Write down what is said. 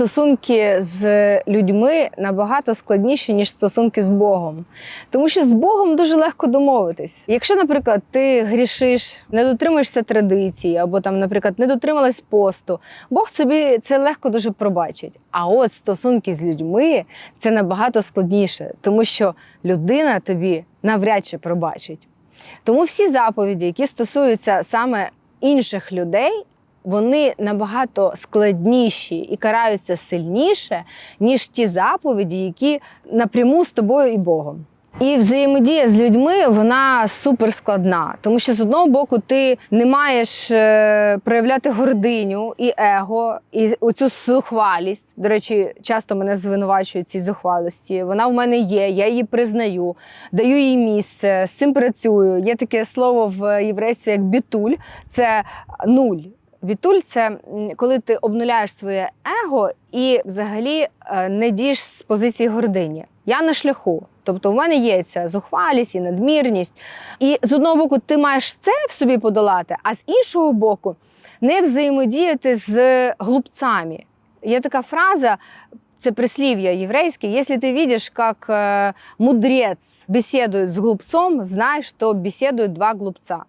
стосунки з людьми набагато складніші, ніж стосунки з Богом. Тому що з Богом дуже легко домовитись. Якщо, наприклад, ти грішиш, не дотримуєшся традиції, або там, наприклад, не дотрималась посту, Бог собі це легко дуже пробачить. А от стосунки з людьми це набагато складніше, тому що людина тобі навряд чи пробачить. Тому всі заповіді, які стосуються саме інших людей, вони набагато складніші і караються сильніше, ніж ті заповіді, які напряму з тобою і Богом. І взаємодія з людьми вона супер складна, тому що з одного боку ти не маєш е, проявляти гординю і его, і оцю зухвалість. До речі, часто мене звинувачують цій зухвалості. Вона в мене є, я її признаю, даю їй місце, з цим працюю. Є таке слово в єврействі як бітуль, це нуль. Бітуль це коли ти обнуляєш своє его і взагалі е, не дієш з позиції гордині. Я на шляху. Тобто в мене є ця зухвалість і надмірність. І з одного боку, ти маєш це в собі подолати, а з іншого боку, не взаємодіяти з глупцями. Є така фраза, це прислів'я єврейське. Якщо ти бачиш, як е, мудрец бесідує з глупцом, знаєш, що бесідують два глупця.